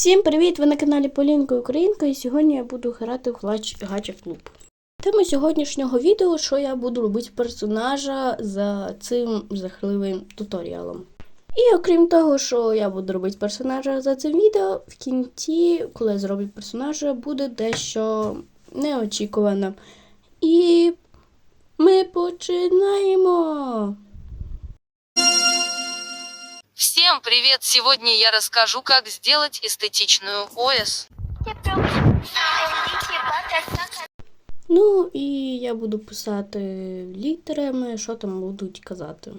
Всім привіт! Ви на каналі Полінка Українка і сьогодні я буду грати в Гач- Гача Клуб. Тема сьогоднішнього відео, що я буду робити персонажа за цим жахливим туторіалом. І окрім того, що я буду робити персонажа за цим відео, в кінці, коли я зроблю персонажа, буде дещо неочікувано. І ми починаємо! Всем привет! Сегодня я расскажу, как сделать эстетичную ОС. Ну і я буду писати літерами, що там будуть казати.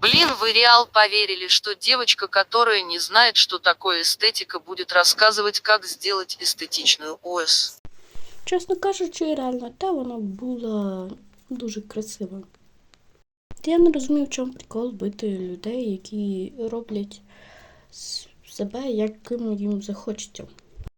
Блин, вы реал поверили, что девочка, которая не знает, что такое эстетика, будет рассказывать, как сделать эстетичную ОС. Чесно кажучи, реально та вона була дуже красива. Та я не розумію, в чому прикол бити людей, які роблять с- себе, яким їм захочеться.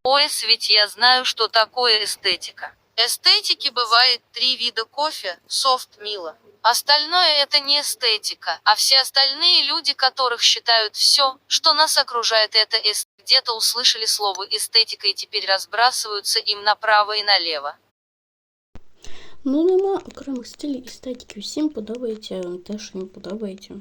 ОС, ведь я знаю, что такое эстетика. Эстетики бывает три вида кофе, софт, мило. Остальное это не эстетика, а все остальные люди, которых считают все, что нас окружает, это эс. Где-то услышали слово эстетика и теперь разбрасываются им направо и налево. Ну, нема окремих стилів естетики. Всім подобається те, що їм подобається.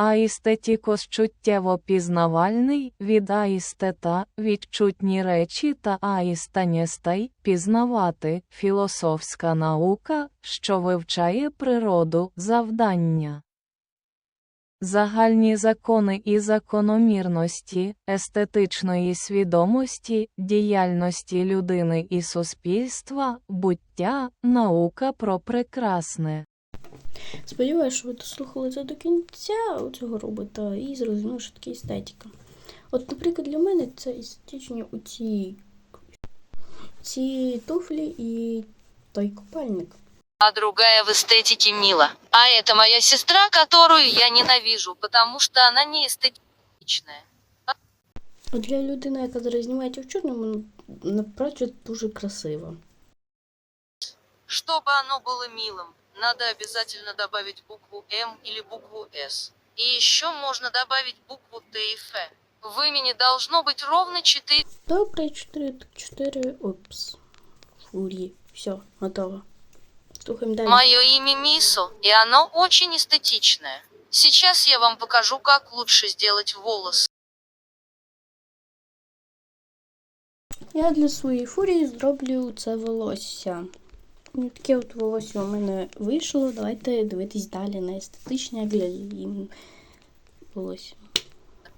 А естетікос чуттєво пізнавальний, від аістета, відчутні речі та аістанєстай, пізнавати, філософська наука, що вивчає природу, завдання. Загальні закони і закономірності, естетичної свідомості, діяльності людини і суспільства, буття, наука про прекрасне. Сподіваюся, що ви дослухали це до кінця цього робота і зрозуміли, що таке естетика. От, наприклад, для мене це естетичні оці ці туфлі і той купальник. А другая в эстетике Мила. А это моя сестра, которую я ненавижу, потому что она не эстетичная. От для людини, яка зараз знімається в чорному, ну, напрочуд дуже красиво. Чтобы оно было милым, надо обязательно добавить букву М или букву С. И еще можно добавить букву Т и Ф. В имени должно быть ровно 4 Добре, 4, 4, опс. Фурі. Все, готово. Слухаємо далі. Мое имя Мисо, и оно очень эстетичное. Сейчас я вам покажу, как лучше сделать волосы. Я для своєї фурії зроблю це волосся. Ну, Таке от волосся у мене вийшло. Давайте дивитись далі на естетичне для її волосся.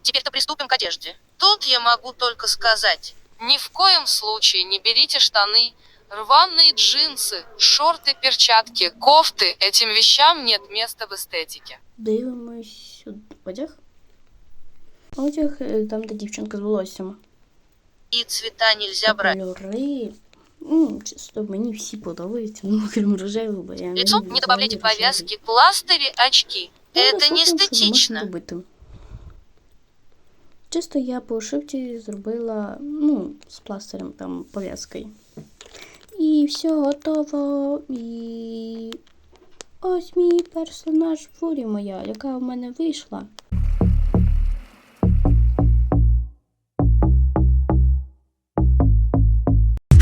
Теперь-то приступим к одежде. Тут я могу только сказать, ни в коем случае не берите штаны, рваные джинсы, шорты, перчатки, кофты. Этим вещам нет места в эстетике. Дивимось сюди. одяг. Одяг е, там, де дівчинка з волоссям. И цвета нельзя брать. Кольори. Ну, чисто мені всі подобаються, ну, крім рожевого, бо я Лицо люблю не добавляйте взагалі рожевий. повязки, пластыри, очки. Ну, Это не слухаємо, що можна эстетично. робити. Чисто я по ошибці зробила, ну, з пластирем там пов'язкою. І все готово. І ось мій персонаж фурі моя, яка в мене вийшла.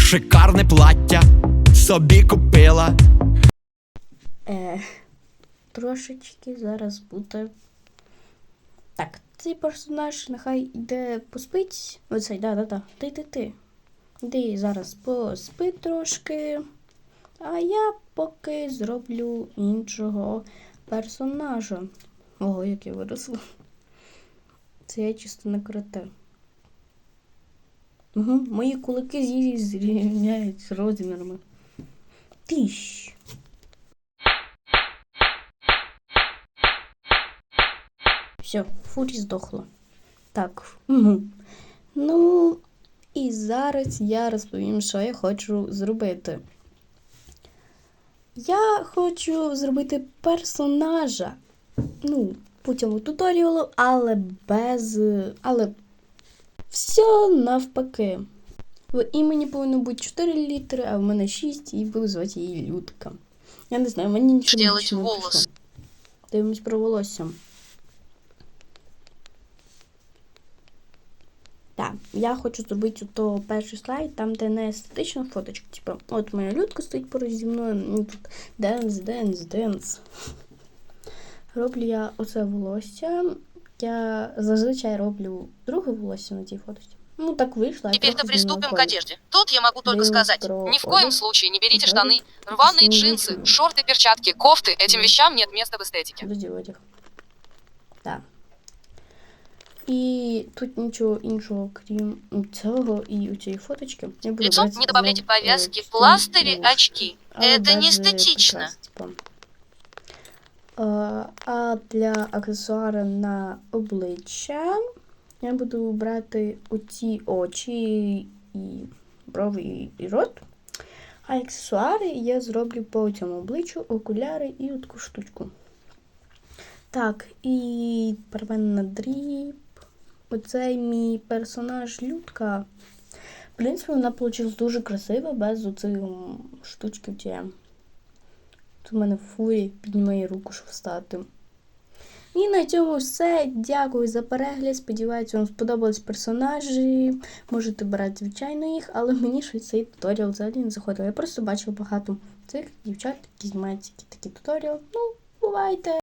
Шикарне плаття собі купила. Е, трошечки зараз буде. Так, цей персонаж нехай йде поспить. Оцей, да-да-да. Ти ти ти. Іди зараз поспи трошки. А я поки зроблю іншого персонажа. Ого, як я виросла. Це я чисто не карате. Угу, мої кулаки з з розмірами. Тищ. Все, фурі здохла. Так. Угу. Ну, і зараз я розповім, що я хочу зробити. Я хочу зробити персонажа. Ну, цьому туторіалу, але без. Але все навпаки. В імені повинно бути 4 літери, а в мене 6, і буду звати її Людка. Я не знаю, мені нічого не волос. Дивимось про волосся. Так, я хочу зробити то перший слайд, там, де не естетична фоточка. Типу, от моя людка стоїть поруч зі мною, ну, тут денс, денс, денс. Роблю я оце волосся. Я зазвичай роблю друге волосся на цій фоточці. Ну, так вийшло. я Теперь-то трохи змінила приступим к колір. одежде. Тут я могу только Блин, сказать, про ни в колер. коем случае не берите Говорит, штаны, рваные что не джинсы, ничего. шорты, перчатки, кофты. Этим вещам нет места в эстетике. Тоді одяг. Так. І тут нічого іншого, крім цього і у цієї фоточки. Я буду Лицо брати не добавляйте знову, повязки, е, штани, пластыри, наушники. очки. Але Это без, не е, эстетично. прикрас, типа. Е, А для аксесуара на обличчя я буду брати оці очі і брови і- рот. А аксесуари я зроблю по цьому обличчю, окуляри і таку штучку. Так, і первинна дріб. Оцей мій персонаж Людка. В принципі, вона вийшла дуже красива, без оцих м, штучки в у мене фурі піднімає руку, щоб встати. І на цьому все. Дякую за перегляд. Сподіваюся, вам сподобались персонажі. Можете брати, звичайно, їх, але мені щось цей туторіал взагалі не заходив. Я просто бачила багато цих дівчат, які знімають такі туторіали. Ну, бувайте!